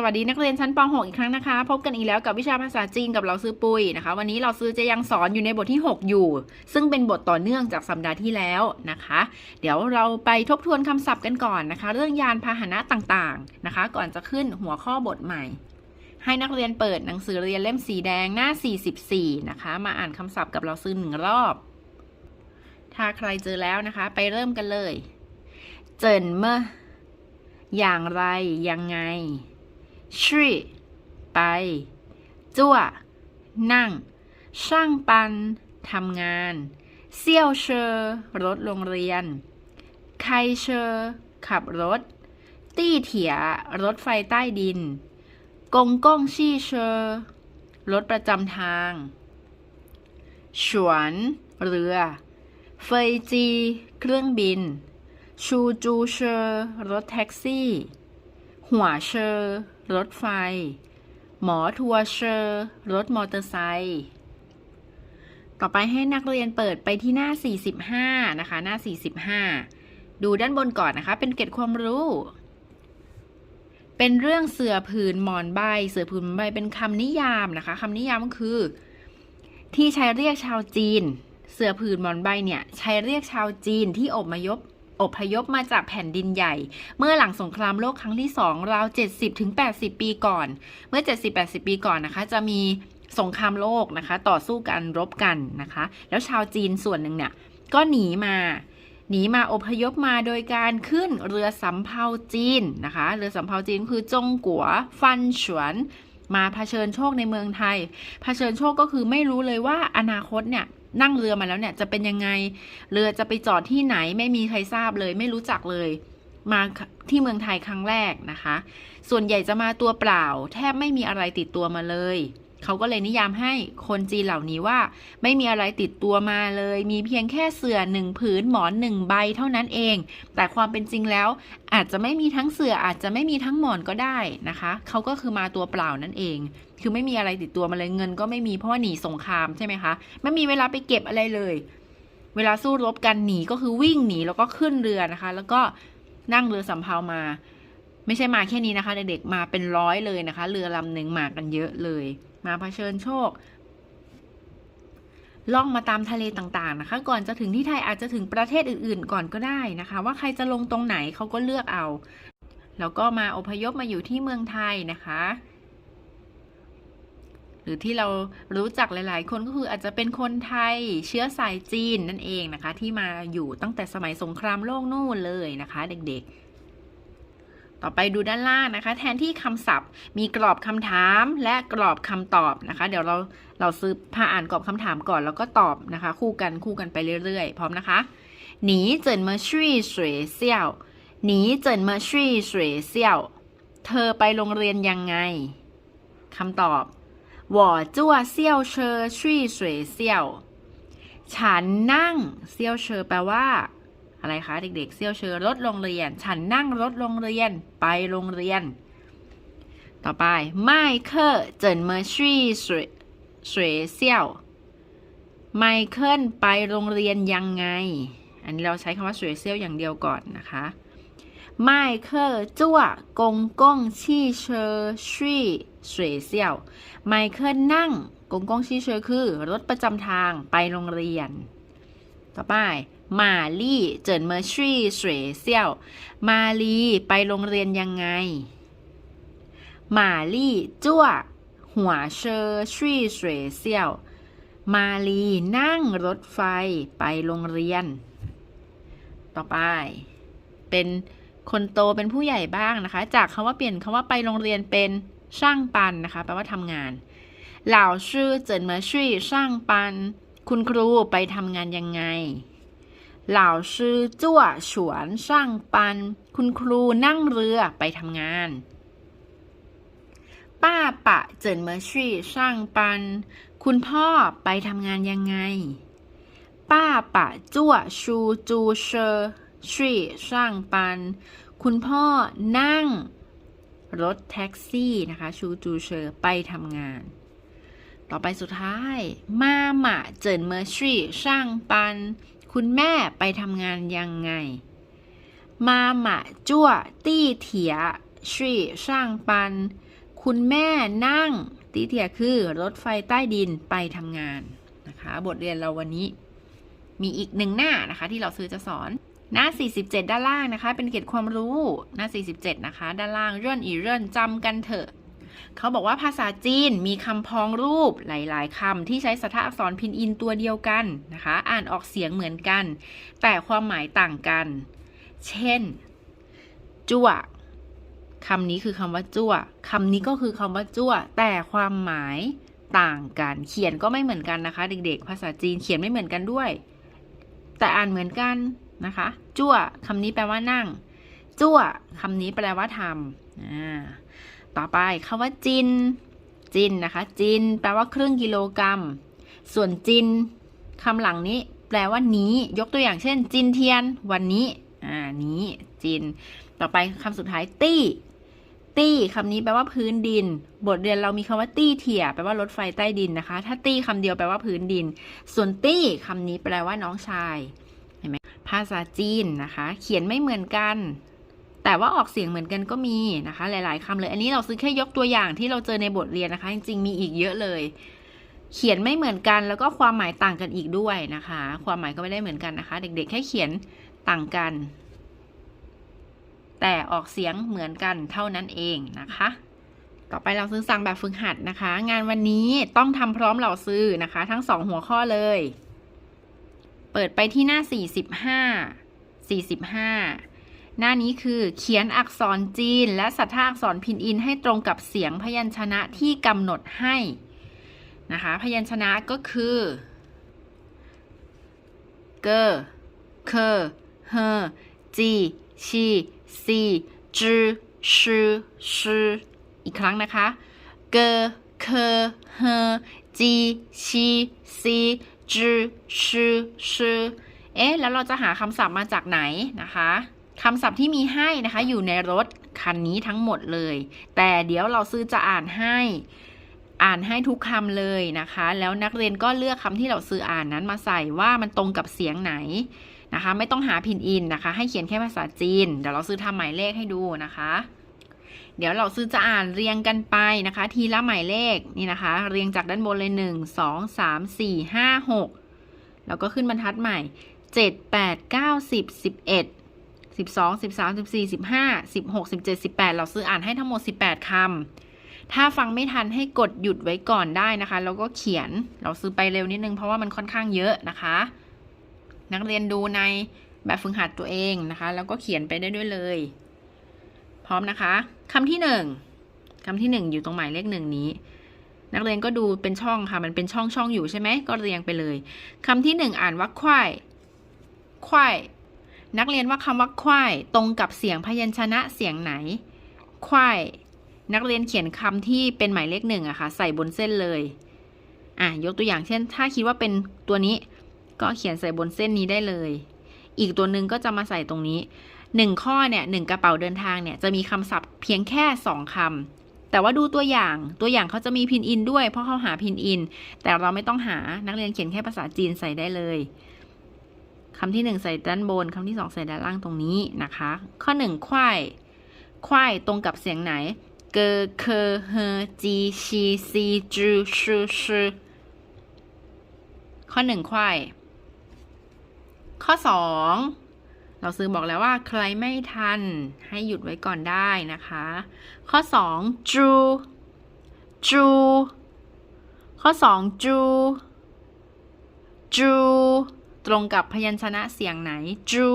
สวัสดีนักเรียนชั้นป .6 อีกครั้งนะคะ พบกันอีกแล้วกับวิชาภาษาจีนกับเราซื้อปุยนะคะ วันนี้เราซื้อจะยังสอนอยู่ในบทที่ 6 อยู่ ซึ่งเป็นบทต่อเนื่องจากสัปดาห์ที่แล้วนะคะ เดี๋ยวเราไปทบทวนคำศัพท์กันก่อนนะคะ เรื่องยานพาหนะต่างๆนะคะ ก่อนจะขึ้นหัวข้อบทใหม่ ให้นักเรียนเปิดหนังสือเรียนเล่มสีแดงหน้า 44 นะคะ มาอ่านคำศัพท์กับเราซื้อหนึ่งรอบ ถ้าใครเจอแล้วนะคะ ไปเริ่มกันเลย เจินเมื่ออย่างไรยังไง ชื่อไป จั่ว นั่ง ช่างปันทำงาน เซี่ยวเชอรถโรงเรียน ไคเชอขับรถ ตี้เถีย รถไฟใต้ดิน กงก้งชี่เชอรถประจำทาง ฉวน เรือ เฟยจี เครื่องบิน ชูจูเชอรถแท็กซี่ หัวเชอ รถไฟ หมอทัวร์เชอร์รถมอเตอร์ไซค์ต่อไปให้นักเรียนเปิดไปที่หน้า 45 นะคะ หน้า 45 ดูด้านบนก่อนนะคะ เป็นเกร็ดความรู้ เป็นเรื่องเสือผืนหมอนใบ เสือผืนหมอนใบเป็นคำนิยามนะคะคำนิยามก็คือ ที่ใช้เรียกชาวจีน เสือผืนหมอนใบเนี่ย ใช้เรียกชาวจีนที่อพยพ อพยพมาจากแผ่นดินใหญ่ เมื่อหลังสงครามโลกครั้งที่สองราว 70ถึง80 ปีก่อน เมื่อ 70-80 ปีก่อนนะคะ จะมีสงครามโลกนะคะ ต่อสู้กันรบกันนะคะ แล้วชาวจีนส่วนหนึ่งเนี่ย ก็หนีมาหนีมาอพยพมาโดยการขึ้นเรือสำเภาจีนนะคะ เรือสำเภาจีนคือจงกัวฟันฉวน มาเผชิญโชคในเมืองไทย เผชิญโชคก็คือไม่รู้เลยว่าอนาคตเนี่ย นั่งเรือมาแล้วเนี่ยจะเป็นยังไง เรือจะไปจอดที่ไหนไม่มีใครทราบเลย ไม่รู้จักเลย มาที่เมืองไทยครั้งแรกนะคะ ส่วนใหญ่จะมาตัวเปล่า แทบไม่มีอะไรติดตัวมาเลย เขาก็เลยนิยามให้คนจีนเหล่านี้ว่า ไม่มีอะไรติดตัวมาเลย มีเพียงแค่เสื่อหนึ่งผืนหมอนหนึ่งใบเท่านั้นเอง แต่ความเป็นจริงแล้ว อาจจะไม่มีทั้งเสื่ออาจจะไม่มีทั้งหมอนก็ได้นะคะเขาก็คือมาตัวเปล่านั่นเอง คือไม่มีอะไรติดตัวมาเลยเงิน ก็ไม่มีเพราะหนีสงครามใช่ไหมคะไม่มีเวลาไปเก็บอะไรเลย เวลาสู้รบกันหนีก็คือวิ่งหนีแล้วก็ขึ้นเรือนะคะ แล้วก็นั่งเรือสำเภามา ไม่ใช่มาแค่นี้นะคะเด็กๆมาเป็นร้อยเลยนะคะ เรือลำหนึ่งมากันเยอะเลย มาเผชิญโชคล่องมาตามทะเลต่างๆนะคะ ก่อนจะถึงที่ไทยอาจจะถึงประเทศอื่นๆ ก่อนก็ได้นะคะ ว่าใครจะลงตรงไหนเขาก็เลือกเอา แล้วก็มาอพยพมาอยู่ที่เมืองไทยนะคะ หรือที่เรารู้จักหลาย ๆ คนก็คืออาจจะเป็นคนไทยเชื้อสายจีนนั่นเองนะคะ ที่มาอยู่ตั้งแต่สมัยสงครามโลกนู่นเลยนะคะ เด็กๆ ต่อไปดูด้านล่างนะคะ แทนที่คำศัพท์ มีกรอบคำถามและกรอบคำตอบนะคะ เดี๋ยวเราเราซื้อพาอ่านกรอบคำถามก่อนแล้วก็ตอบนะคะ คู่กันคู่กันไปเรื่อยๆ พร้อมนะคะหนีเจินเมอชี่สวยเซี่ยวหนีเจินเมอชี่สวยเซี่ยวเธอไปโรงเรียนยังไงคำตอบหวอจ้วเซี่ยวเชอชี่สวยเซี่ยวฉันนั่งเซี่ยวเชอแปลว่า อะไรคะเด็กๆเซี่ยวเชอรถโรงเรียน ฉันนั่งรถโรงเรียนไปโรงเรียน ต่อไปไมเคิลเจินเมอร์ชี่สวยสวเซี่ยวไมเคิลไปโรงเรียนยังไง อันนี้เราใช้คำว่าสวยเซี่ยวอย่างเดียวก่อนนะคะไมเคิลจั่วกงกงชี่เชอชี่สวเซี่ยวไมเคิลนั่งกงกงชี่เชอคือรถประจำทางไปโรงเรียน ต่อไป มาลี่เจินเมอร์ชี่สวยเซี่ยวมาลีไปโรงเรียนยังไงมาลี่จั่วหัวเชอชี่สวยเซี่ยวมาลีนั่งรถไฟไปโรงเรียน ต่อไป เป็นคนโตเป็นผู้ใหญ่บ้างนะคะ จากคำว่าเปลี่ยนคำว่าไปโรงเรียนเป็นช่างปันนะคะแปลว่าทำงานเหล่าชื่อเจินเมาช่วยช่างปัน คุณครูไปทำงานยังไง เหล่าชื่อจั่วฉวนช่างปัน คุณครูนั่งเรือไปทำงานป้าปะเจินมาช่วยช่างปัน คุณพ่อไปทำงานยังไง ป้าปะจั่วชูจูเชอช่วยช่างปัน คุณพ่อนั่ง รถแท็กซี่นะคะ ชูจูเชอร์ไปทำงาน ต่อไปสุดท้าย มาหมาเจินเมอร์ชี่ช่างปัน คุณแม่ไปทำงานยังไงมาหมาจั่วตี้เถียชี่ช่างปัน คุณแม่นั่งตีเถียคือรถไฟใต้ดินไปทำงานนะคะ บทเรียนเราวันนี้ มีอีกหนึ่งหน้านะคะ ที่เราซื้อจะสอนหน้า 47 ด้านล่างนะคะ เป็นเกร็ดความรู้หน้า 47 นะคะ ด้านล่างเรื่อนอีเรื่อนจำกันเถอะ เขาบอกว่าภาษาจีนมีคำพ้องรูปหลาย ๆคำที่ใช้สถาอักษรพินอินตัวเดียวกันนะคะ อ่านออกเสียงเหมือนกัน แต่ความหมายต่างกัน เช่น จั่วคำนี้คือคำว่าจั่วคำนี้ก็คือคำว่าจั่วแต่ความหมายต่างกัน เขียนก็ไม่เหมือนกันนะคะ เด็ก ๆ ภาษาจีนเขียนไม่เหมือนกันด้วย แต่อ่านเหมือนกันนะคะ จั่วคำนี้แปลว่านั่งจั่วคำนี้แปลว่าทำอ่า ต่อไปคำว่าจิน จินนะคะ จิน แปลว่าครึ่งกิโลกรัม ส่วนจินคำหลังนี้ แปลว่านี้ ยกตัวอย่างเช่น จินเทียน วันนี้ อ่า นี้ จิน ต่อไปคำสุดท้าย ตี้ ตี้คำนี้แปลว่าพื้นดิน บทเรียนเรามีคำว่า ตี้เถี่ยแปลว่ารถไฟใต้ดินนะคะ ถ้าตี้คำเดียวแปลว่าพื้นดิน ส่วนตี้คำนี้แปลว่าน้องชาย เห็นไหมภาษาจีนนะคะ เขียนไม่เหมือนกัน แต่ว่าออกเสียงเหมือนกันก็มีนะคะ หลาย ๆคำเลย อันนี้เราซื้อแค่ยกตัวอย่างที่เราเจอในบทเรียนนะคะ จริง ๆ มีอีกเยอะเลย เขียนไม่เหมือนกันแล้วก็ความหมายต่างกันอีกด้วยนะคะ ความหมายก็ไม่ได้เหมือนกันนะคะ เด็กๆ แค่เขียนต่างกัน แต่ออกเสียงเหมือนกันเท่านั้นเองนะคะต่อไปเราซื้อสั่งแบบฝึกหัดนะคะ งานวันนี้ต้องทำพร้อมเราซื้อนะคะ ทั้งสองหัวข้อเลย เปิดไปที่หน้า 45 45 หน้านี้คือเขียนอักษรจีน และสัทธาอักษรพินอินให้ตรงกับเสียงพยัญชนะที่กำหนดให้นะคะ พยัญชนะก็คือเกอเคเฮจีชีซีจืชือชืออีกครั้งนะคะเกอเคเฮจีชีซีจืชือชือเอ๊ะ แล้วเราจะหาคำศัพท์มาจากไหนนะคะ คำศัพท์ที่มีให้นะคะอยู่ในรถคันนี้ทั้งหมดเลย แต่เดี๋ยวเราซื้อจะอ่านให้ อ่านให้ทุกคำเลยนะคะ แล้วนักเรียนก็เลือกคำที่เราซื้ออ่านนั้นมาใส่ว่ามันตรงกับเสียงไหนนะคะ ไม่ต้องหาพินอินนะคะ ให้เขียนแค่ภาษาจีน เดี๋ยวเราซื้อทำหมายเลขให้ดูนะคะ เดี๋ยวเราซื้อจะอ่านเรียงกันไปนะคะ ทีละหมายเลขนี่นะคะ เรียงจากด้านบนเลยหนึ่งสองสามสี่ห้าหกแล้วก็ขึ้นบรรทัดใหม่เจ็ดแป ดเก้าสิบสิบเอ็ดสิบสองสิบสามสิบสี่สิบห้าสิบหกสิบเจ็ดสิบแปดเราซื้ออ่านให้ทั้งหมดสิบแปดคำถ้าฟังไม่ทันให้กดหยุดไว้ก่อนได้นะคะ แล้วก็เขียนเราซื้อไปเร็วนิดนึงเพราะว่ามันค่อนข้างเยอะนะคะ นักเรียนดูในแบบฝึกหัดตัวเองนะคะ แล้วก็เขียนไปได้ด้วยเลย พร้อมนะคะคำที่หนึ่งคำที่หนึ่งอยู่ตรงหมายเลขหนึ่งนี้นักเรียนก็ดูเป็นช่องค่ะ มันเป็นช่องช่องอยู่ใช่ไหม ก็เรียงไปเลยคำที่หนึ่งอ่านว่าควายควาย นักเรียนว่าคำว่าควายตรงกับเสียงพยัญชนะเสียงไหนควายนักเรียนเขียนคำที่เป็นหมายเลขหนึ่งอะค่ะใส่บนเส้นเลยอะยกตัวอย่างเช่น ถ้าคิดว่าเป็นตัวนี้ก็เขียนใส่บนเส้นนี้ได้เลย อีกตัวหนึ่งก็จะมาใส่ตรงนี้หนึ่งข้อเนี่ยหนึ่งกระเป๋าเดินทางเนี่ยจะมีคำศัพท์เพียงแค่สองคำแต่ว่าดูตัวอย่างตัวอย่างเขาจะมีพินอินด้วยเพราะเขาหาพินอิน แต่เราไม่ต้องหานักเรียนเขียนแค่ภาษาจีนใส่ได้เลย คำที่หนึ่งใส่ด้านบนคำที่สองใส่ด้านล่างตรงนี้นะคะ ข้อหนึ่งควายควายตรงกับเสียงไหนเกอเคเฮจีชีซีจูชูชือข้อหนึ่งควายข้อสองเราซื้อบอกแล้วว่าใครไม่ทันให้หยุดไว้ก่อนได้นะคะ ข้อสองจูจู ข้อสองจูจู ตรงกับพยัญชนะเสียงไหนจู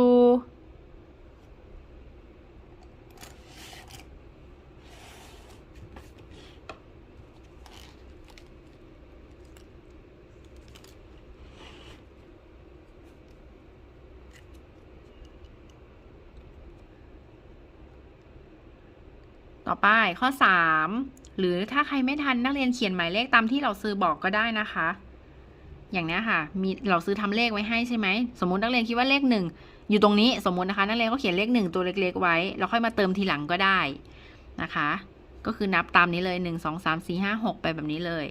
ต่อไปข้อ 3 หรือถ้าใครไม่ทันนักเรียนเขียนหมายเลขตามที่เราซื้อบอกก็ได้นะคะ อย่างนี้ค่ะ มีเราซื้อทำเลขไว้ให้ใช่ไหม สมมตินักเรียนคิดว่าเลขหนึ่งอยู่ตรงนี้สมมตินะคะ นักเรียนก็เขียนเลขหนึ่งตัวเล็ก ๆ ไว้แล้วค่อยมาเติมทีหลังก็ได้นะคะ ก็คือนับตามนี้เลยหนึ่งสองสามสี่ห้าหกไปแบบนี้เลย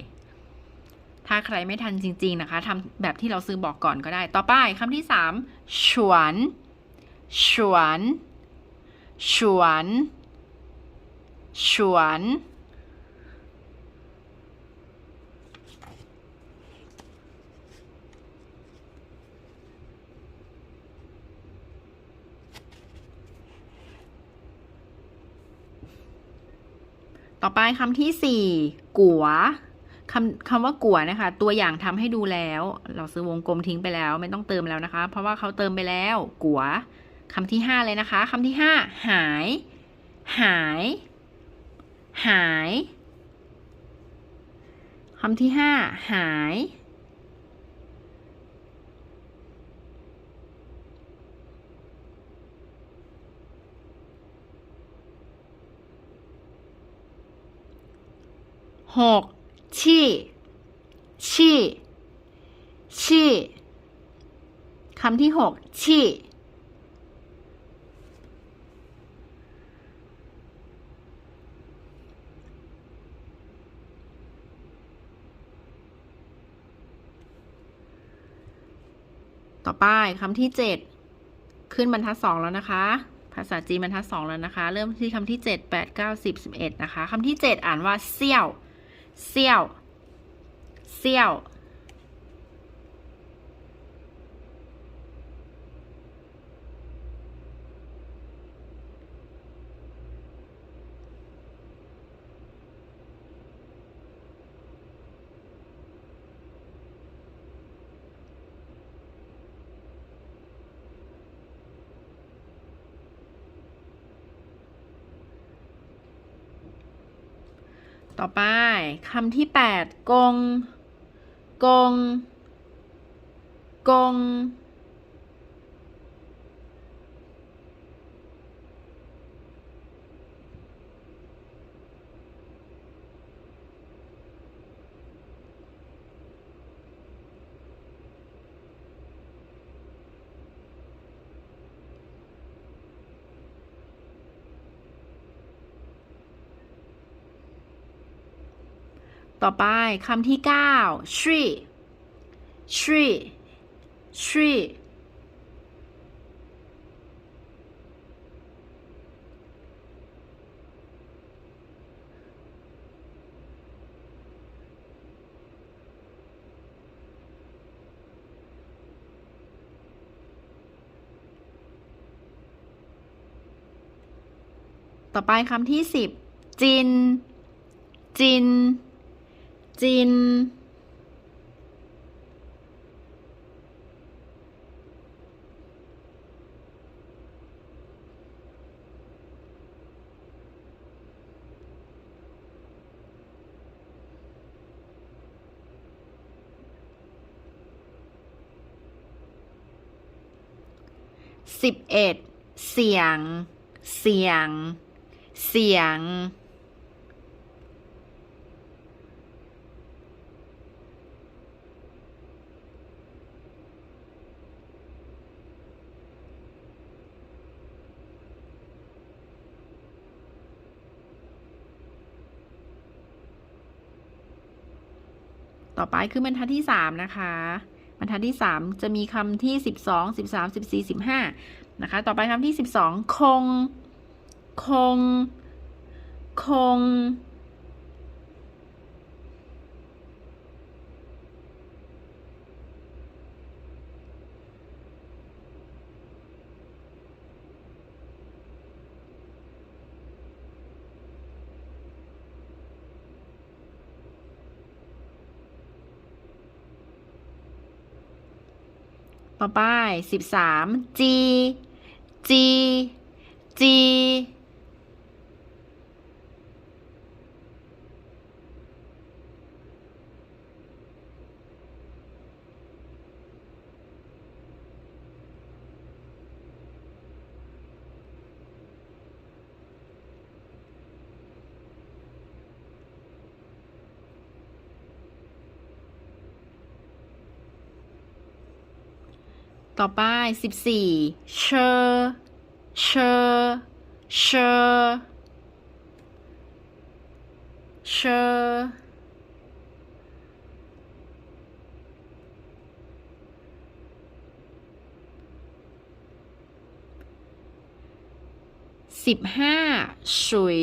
ถ้าใครไม่ทันจริง ๆนะคะทำแบบที่เราซื้อบอกก่อนก็ได้ ต่อไปคำที่สามฉวนฉวนฉวนฉวน ต่อไปคำที่สี่กัวคำคำว่ากัวนะคะ ตัวอย่างทำให้ดูแล้ว เราซื้อวงกลมทิ้งไปแล้ว ไม่ต้องเติมแล้วนะคะ เพราะว่าเขาเติมไปแล้วกัวคำที่ห้าเลยนะคะคำที่ห้าหาย หาย หายคำที่ห้าหายห หกชี่ชี่ชี่คำที่หกชี่ต่อไปคำที่เจ็ดขึ้นบรรทัดสองแล้วนะคะ ภาษาจีนบรรทัดสองแล้วนะคะ เริ่มที่คำที่เจ็ดแปดเก้าสิบสิบเอ็ดนะคะคำที่เจ็ดอ่านว่าเซี่ยว เซี่ ต่อไปคำที่แปดกง กง กง ต่อไปคำที่เก้า tree tree tree ต่อไปคำที่สิบจิน จิน จิน สิบเอ็ด เสียง เสียง เสียง ต่อไปคือบรรทัดที่สามนะคะ บรรทัดที่สามจะมีคำที่สิบสองสิบสามสิบสี่สิบห้านะคะ ต่อไปคำที่สิบสองคง คง คง ต่อไปสิบสามจีจีจี ต่อไปสิบสี่เชอเชอเชอเชอสิบห้าสุย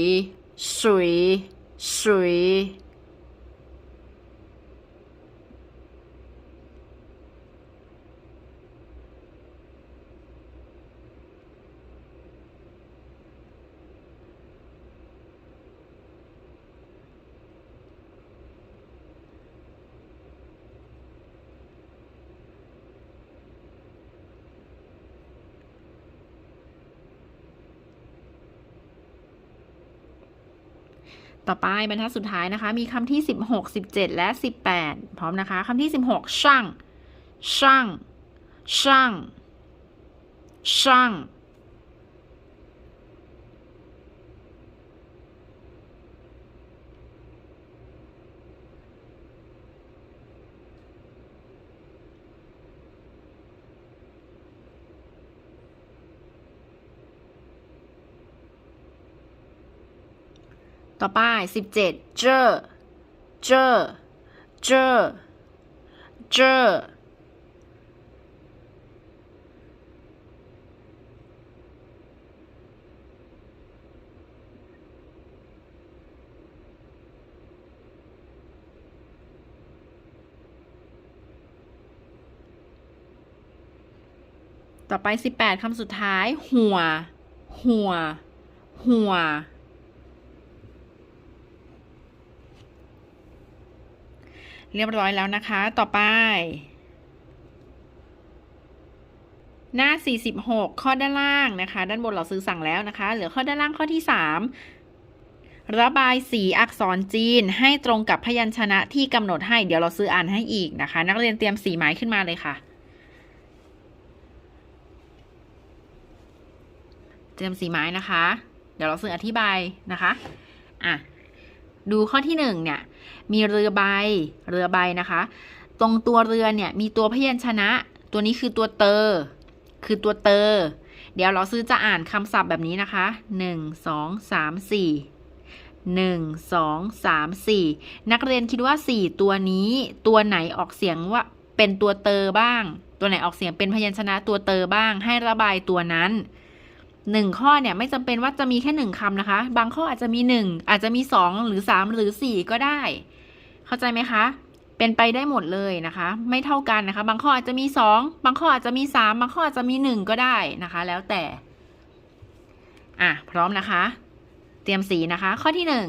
สุยสุย ต่ ต่อไปบรรทัดสุดท้ายนะคะ มีคำที่ 16 17 และ 18 พร้อมนะคะคำที่ 16 ช่าง ช่าง ช่าง ช่าง ต่อไป17เจอเจอเจอเจอต่อไป 18คำสุดท้าย หัว หัว หัว เรียบร้อยแล้วนะคะ ต่อไป หน้า 46 ข้อด้านล่างนะคะ ด้านบนเราซื้อสั่งแล้วนะคะ เหลือข้อด้านล่างข้อที่ 3 ระบายสีอักษรจีนให้ตรงกับพยัญชนะที่กำหนดให้ เดี๋ยวเราซื้ออ่านให้อีกนะคะ นักเรียนเตรียมสีไม้ขึ้นมาเลยค่ะ เตรียมสีไม้นะคะ เดี๋ยวเราซื้ออธิบายนะคะ อะ ดูข้อที่หนึ่งเนี่ย มีเรือใบ เรือใบนะคะ ตรงตัวเรือเนี่ยมีตัวพยัญชนะ ตัวนี้คือตัวเตอ คือตัวเตอ เดี๋ยวเราซื้อจะอ่านคำศัพท์แบบนี้นะคะหนึ่งสองสามสี่หนึ่งสองสามสี่นักเรียนคิดว่าสี่ตัวนี้ ตัวไหนออกเสียงว่าเป็นตัวเตอบ้าง ตัวไหนออกเสียงเป็นพยัญชนะตัวเตอบ้าง ให้ระบายตัวนั้น หนึ่งข้อเนี่ยไม่จำเป็นว่าจะมีแค่หนึ่งคำนะคะ บางข้ออาจจะมีหนึ่งอาจจะมีสองหรือสามหรือสี่ก็ได้ เข้าใจไหมคะ เป็นไปได้หมดเลยนะคะ ไม่เท่ากันนะคะ บางข้ออาจจะมีสองบางข้ออาจจะมีสามบางข้ออาจจะมีหนึ่งก็ได้นะคะ แล้วแต่ อะ พร้อมนะคะ เตรียมสีนะคะ ข้อที่หนึ่ง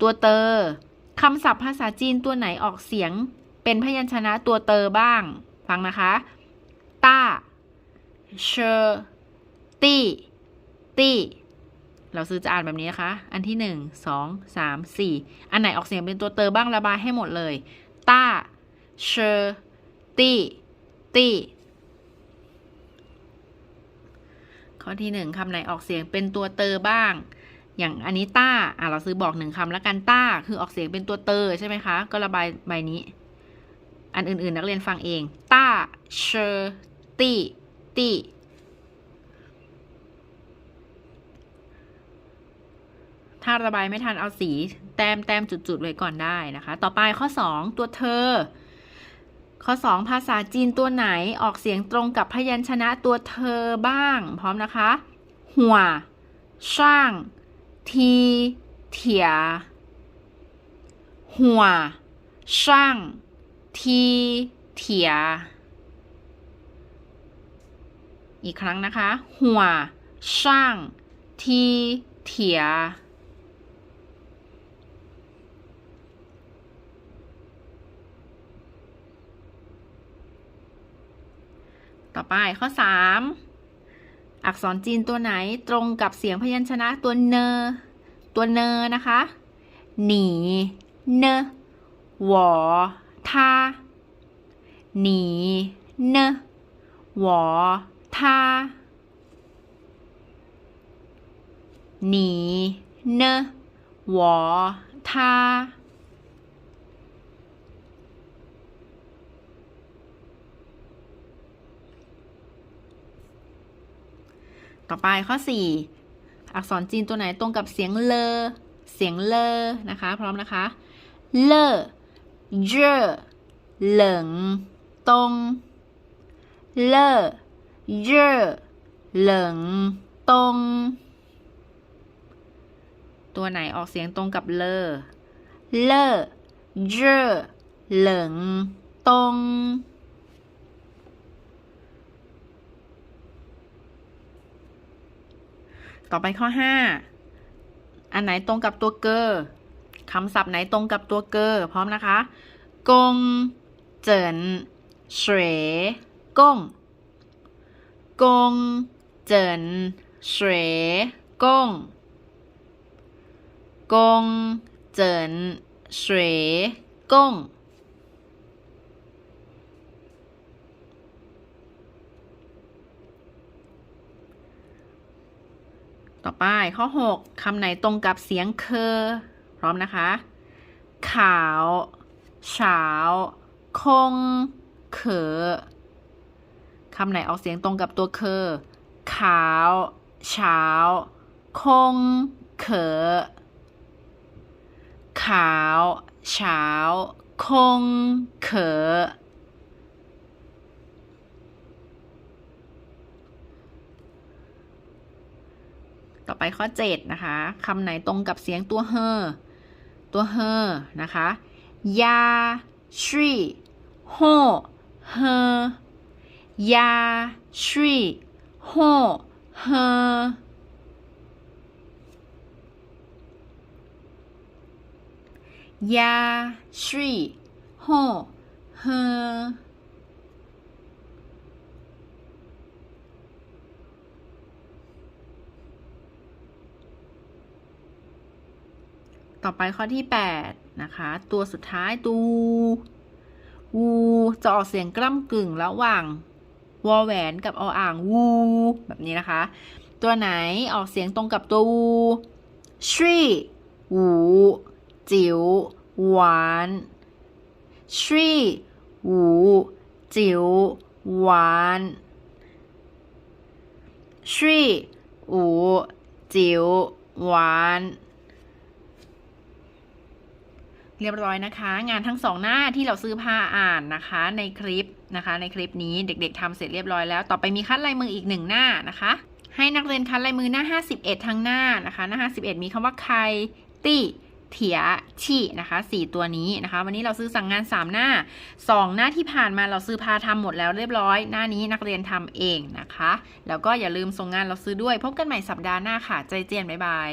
ตัวเตอคำศัพท์ภาษาจีนตัวไหนออกเสียง เป็นพยัญชนะตัวเตอบ้าง ฟังนะคะ ต้า เชอ ตี้ตี้เราซื้อจะอ่านแบบนี้นะคะ อันที่หนึ่งสองสามสี่อันไหนออกเสียงเป็นตัวเตอบ้างระบายให้หมดเลยต้าเชอตี้ตี้ข้อที่หนึ่งคำไหนออกเสียงเป็นตัวเตอบ้าง อย่างอันนี้ต้าอะเราซื้อบอกหนึ่งคำแล้วกันต้า คือออกเสียงเป็นตัวเตอใช่ไหมคะ ก็ระบายใบนี้ อันอื่นๆ นักเรียนฟังเองต้าเชอตี้ตี้ ถ้าระบายไม่ทันเอาสี แต้มแต้มจุดๆไว้ก่อนได้นะคะ ต่อไปข้อ 2 ตัวเธอ ข้อ 2 ภาษาจีนตัวไหนออกเสียงตรงกับพยัญชนะตัวเธอบ้าง พร้อมนะคะ หัว ช่าง ที เถีย หัว ช่าง ที เถีย อีกครั้งนะคะ หัว ช่าง ที เถีย ต่อไปข้อ 3 อักษรจีนตัวไหนตรงกับเสียงพยัญชนะตัวเนอ ตัวเนอนะคะ หนี เนหวอทาหนีเนหวอทาหนีเนหวอทา ต่อไปข้อ 4 อักษรจีนตัวไหนตรงกับเสียงเลอ เสียงเลอ นะคะ พร้อมนะคะ เลอเจอเหลิงตรง เลอเจอเหลิงตรงตัวไหนออกเสียงตรงกับเลอ เลอเจอเหลิงตรง ต่อไปข้อ 5 อันไหนตรงกับตัวเกอคำศัพท์ไหนตรงกับตัวเกอพร้อมนะคะ กง เจินเฉกง กง เจินเฉกง กง เจินเสวยกง ต่อไปข้อ 6คำไหนตรงกับเสียงเคอพร้อมนะคะ ขาวเฉาคง เขอคำไหนออกเสียงตรงกับตัวเคอขาวเฉาคง เขอขาวเฉาคง เขอ ต่อไปข้อ 7 นะคะคำไหนตรงกับเสียงตัวเฮอตัวเฮอนะคะยาชีโฮเฮยาชีโฮเฮยาชีโฮเฮ ต่อไปข้อที่ 8 นะคะ ตัวสุดท้ายตูวูจะออกเสียงกล้ำกึ่งระหว่างวอแหวนกับออ่างวูแบบนี้นะคะ ตัวไหนออกเสียงตรงกับตัววูชีหูจิ๋วหวานชีหูจิ๋วหวานชีหูจิ๋วหวาน เรียบร้อยนะคะ งานทั้งสองหน้าที่เราซื้อผ้าอ่านนะคะ ในคลิปนะคะ ในคลิปนี้เด็กๆทำเสร็จเรียบร้อยแล้ว ต่อไปมีคัดลายมืออีกหนึ่งหน้านะคะ ให้นักเรียนคัดลายมือหน้า 51 ทั้งหน้านะคะ หน้า 51 มีคำว่าใครตี้เถียชี่นะคะสี่ตัวนี้นะคะ วันนี้เราซื้อสั่งงาน 3 หน้า 2 หน้าที่ผ่านมาเราซื้อพาทำหมดแล้วเรียบร้อย หน้านี้นักเรียนทำเองนะคะ แล้วก็อย่าลืมส่งงานเราซื้อด้วย พบกันใหม่สัปดาห์หน้าค่ะ ใจเจียน บ๊ายบาย